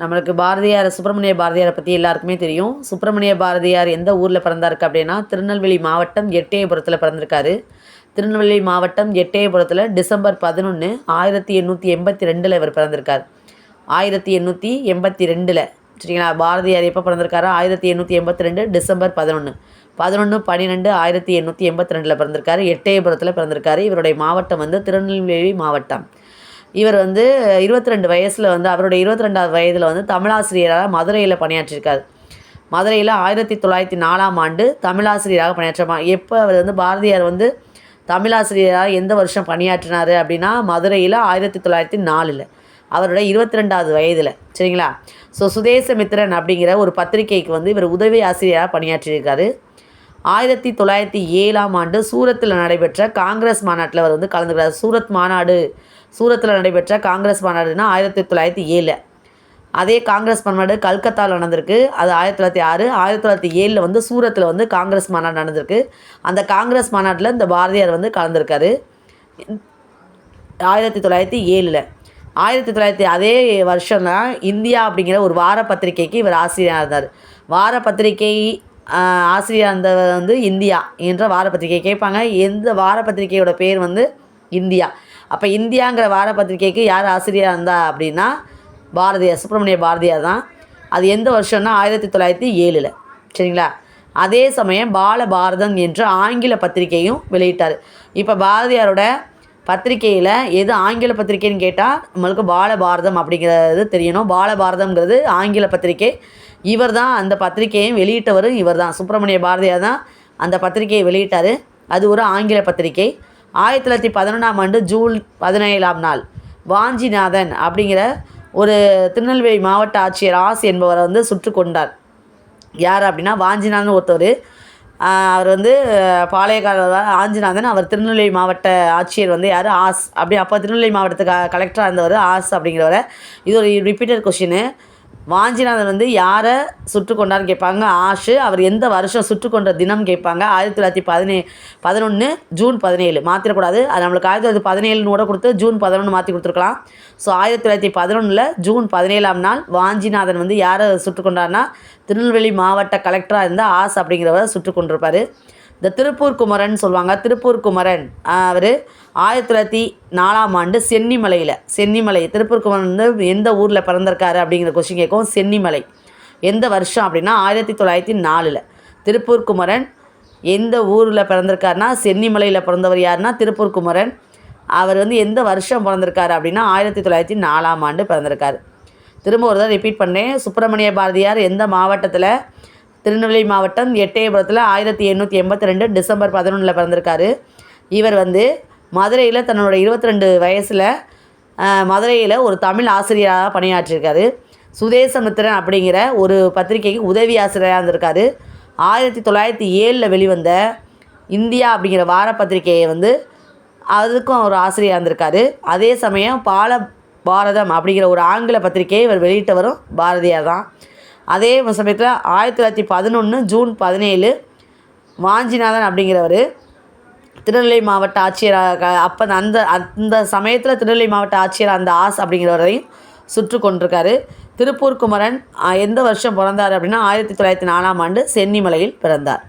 நம்மளுக்கு பாரதியார் சுப்பிரமணிய பாரதியாரை பற்றி எல்லாருக்குமே தெரியும். சுப்பிரமணிய பாரதியார் எந்த ஊரில் பிறந்தாருக்கு அப்படின்னா திருநெல்வேலி மாவட்டம் எட்டயபுரத்தில் பிறந்திருக்காரு. திருநெல்வேலி மாவட்டம் எட்டயபுரத்தில் டிசம்பர் பதினொன்று ஆயிரத்தி எண்ணூற்றி எண்பத்தி ரெண்டில் இவர் பிறந்திருக்கார். ஆயிரத்தி எண்ணூற்றி எண்பத்தி ரெண்டில் சரிங்களா? பாரதியார் எப்போ பிறந்திருக்காரா? ஆயிரத்தி எண்ணூற்றி எண்பத்தி ரெண்டு டிசம்பர் பதினொன்று பதினொன்று பன்னிரெண்டு ஆயிரத்தி எண்ணூற்றி எண்பத்தி ரெண்டில் பிறந்திருக்காரு. எட்டயபுரத்தில் பிறந்திருக்காரு. இவருடைய மாவட்டம் வந்து திருநெல்வேலி மாவட்டம். இவர் வந்து இருபத்தி ரெண்டு வயசில் வந்து அவருடைய இருபத்தி ரெண்டாவது வயதில் வந்து தமிழாசிரியராக மதுரையில் பணியாற்றியிருக்கார். மதுரையில் ஆயிரத்தி தொள்ளாயிரத்தி நாலாம் ஆண்டு தமிழாசிரியராக பணியாற்றமா எப்போ அவர் வந்து பாரதியார் வந்து தமிழாசிரியராக எந்த வருஷம் பணியாற்றினார் அப்படின்னா மதுரையில் ஆயிரத்தி தொள்ளாயிரத்தி நாலில். அவருடைய இருபத்தி ரெண்டாவது வயதில். சரிங்களா? ஸோ சுதேசமித்திரன் அப்படிங்கிற ஒரு பத்திரிகைக்கு வந்து இவர் உதவி ஆசிரியராக பணியாற்றியிருக்காரு. ஆயிரத்தி தொள்ளாயிரத்தி ஏழாம் ஆண்டு சூரத்தில் நடைபெற்ற காங்கிரஸ் மாநாட்டில் அவர் வந்து கலந்துக்கிறார். சூரத் மாநாடு. சூரத்தில் நடைபெற்ற காங்கிரஸ் மாநாடுனா ஆயிரத்தி தொள்ளாயிரத்தி ஏழு. அதே காங்கிரஸ் மாநாடு கல்கத்தாவில் நடந்திருக்கு. அது ஆயிரத்தி தொள்ளாயிரத்தி ஆறு. ஆயிரத்தி தொள்ளாயிரத்தி ஏழில் வந்து சூரத்தில் வந்து காங்கிரஸ் மாநாடு நடந்திருக்கு. அந்த காங்கிரஸ் மாநாட்டில் இந்த பாரதியார் வந்து கலந்துருக்காரு. ஆயிரத்தி தொள்ளாயிரத்தி ஏழில். ஆயிரத்தி தொள்ளாயிரத்தி அதே வருஷம் தான் இந்தியா அப்படிங்கிற ஒரு வார பத்திரிகைக்கு இவர் ஆசிரியராக இருந்தார் வார பத்திரிகை ஆசிரியர் அந்த வந்து இந்தியா என்ற வாரப்பத்திரிகை கேட்பாங்க. எந்த வாரப்பத்திரிகையோட பேர் வந்து இந்தியா. அப்போ இந்தியாங்கிற வாரப்பத்திரிகைக்கு யார் ஆசிரியராக இருந்தா அப்படின்னா பாரதியார் சுப்பிரமணிய பாரதியார் தான். அது எந்த வருஷம்னா ஆயிரத்தி தொள்ளாயிரத்தி ஏழில். சரிங்களா? அதே சமயம் பால பாரதம் என்ற ஆங்கில பத்திரிகையும் வெளியிட்டார். இப்போ பாரதியாரோட பத்திரிகையில் எது ஆங்கில பத்திரிகைன்னு கேட்டால் நம்மளுக்கு பாலபாரதம் அப்படிங்கிறது தெரியணும். பாலபாரதம்ங்கிறது ஆங்கில பத்திரிகை. இவர் தான் அந்த பத்திரிகையும் வெளியிட்டவரும் இவர் தான் சுப்பிரமணிய பாரதியார் தான் அந்த பத்திரிகையை வெளியிட்டார். அது ஒரு ஆங்கில பத்திரிகை. ஆயிரத்தி தொள்ளாயிரத்தி பதினொன்றாம் ஆண்டு ஜூன் பதினேழாம் நாள். வாஞ்சிநாதன் அப்படிங்கிற ஒரு திருநெல்வேலி மாவட்ட ஆட்சியர் ஆஸ் என்பவரை வந்து சுற்று கொண்டார் யார் அப்படின்னா வாஞ்சிநாதன் ஒருத்தவர். அவர் வந்து பாளையக்காரர் ஆஞ்சிநாதன் அவர் திருநெல்வேலி மாவட்ட ஆட்சியர் வந்து யார்? ஆஸ். அப்படி அப்போ திருநெல்வேலி மாவட்டத்துக்கு கலெக்டராக இருந்தவர் ஆஸ் அப்படிங்கிறவரை. இது ஒரு ரிப்பீட்டட் கொஷின் வாஞ்சிநாதன் வந்து யாரை சுட்டு கொண்டார்னு கேட்பாங்க? ஆஷு. அவர் எந்த வருஷம் சுட்டு கொண்ட தினம் கேட்பாங்க? ஆயிரத்தி தொள்ளாயிரத்தி பதினே பதினொன்று ஜூன் பதினேழு. மாற்றிடக்கூடாது அது நம்மளுக்கு ஆயிரத்தி தொள்ளாயிரத்தி பதினேழுன்னு கூட கொடுத்து ஜூன் பதினொன்று மாற்றி கொடுத்துருக்கலாம். ஸோ ஆயிரத்தி தொள்ளாயிரத்தி பதினொன்றில் ஜூன் பதினேழாம் நாள் வாஞ்சிநாதன் வந்து யாரை சுட்டு கொண்டார்னா திருநெல்வேலி மாவட்ட கலெக்டராக இருந்த ஆஸ் அப்படிங்கிறவரை சுட்டு கொண்டிருப்பார் இந்த திருப்பூர் குமரன் சொல்லுவாங்க திருப்பூர் குமரன். அவர் ஆயிரத்தி தொள்ளாயிரத்தி நாலாம் ஆண்டு சென்னிமலையில் சென்னிமலை திருப்பூர் குமரன் வந்து எந்த ஊரில் பிறந்திருக்காரு அப்படிங்கிற கொஸ்டின் கேட்கும் சென்னிமலை. எந்த வருஷம் அப்படின்னா ஆயிரத்தி தொள்ளாயிரத்தி நாலில். திருப்பூர் குமரன் எந்த ஊரில் பிறந்திருக்காருனா சென்னிமலையில் பிறந்தவர் யாருன்னா திருப்பூர் குமரன். அவர் வந்து எந்த வருஷம் பிறந்திருக்காரு அப்படின்னா ஆயிரத்தி தொள்ளாயிரத்தி நாலாம் ஆண்டு பிறந்திருக்காரு. திரும்ப ஒரு தான் ரிப்பீட் பண்ணேன் சுப்பிரமணிய பாரதியார் எந்த மாவட்டத்தில் திருநெல்வேலி மாவட்டம் எட்டயபுரத்தில் ஆயிரத்தி எண்ணூற்றி எண்பத்தி ரெண்டு டிசம்பர் பதினொன்றில் பிறந்திருக்காரு. இவர் வந்து மதுரையில் தன்னோட இருபத்தி ரெண்டு வயசில் மதுரையில் ஒரு தமிழ் ஆசிரியராக பணியாற்றியிருக்காரு சுதேசமித்திரன் அப்படிங்கிற ஒரு பத்திரிகைக்கு உதவி ஆசிரியராக இருந்திருக்காரு. ஆயிரத்தி தொள்ளாயிரத்தி ஏழில் வெளிவந்த இந்தியா அப்படிங்கிற வார பத்திரிகையை வந்து அதுக்கும் ஒரு ஆசிரியராக இருந்திருக்காரு. அதே சமயம் பால பாரதம் அப்படிங்கிற ஒரு ஆங்கில பத்திரிகையை இவர் வெளியிட்டவரும் பாரதியார் தான் அதே சமயத்தில் ஆயிரத்தி தொள்ளாயிரத்தி பதினொன்று ஜூன் பதினேழு வாஞ்சிநாதன் அப்படிங்கிறவர் திருநெல்வேலி மாவட்ட ஆட்சியராக அப்போ அந்த அந்த சமயத்தில் திருநெல்வேலி மாவட்ட ஆட்சியர் அந்த ஆஸ் அப்படிங்கிறவரையும் சுற்று கொண்டிருக்காரு. திருப்பூர் குமரன் எந்த வருஷம் பிறந்தார் அப்படின்னா ஆயிரத்தி தொள்ளாயிரத்தி நாலாம் ஆண்டு சென்னிமலையில் பிறந்தார்.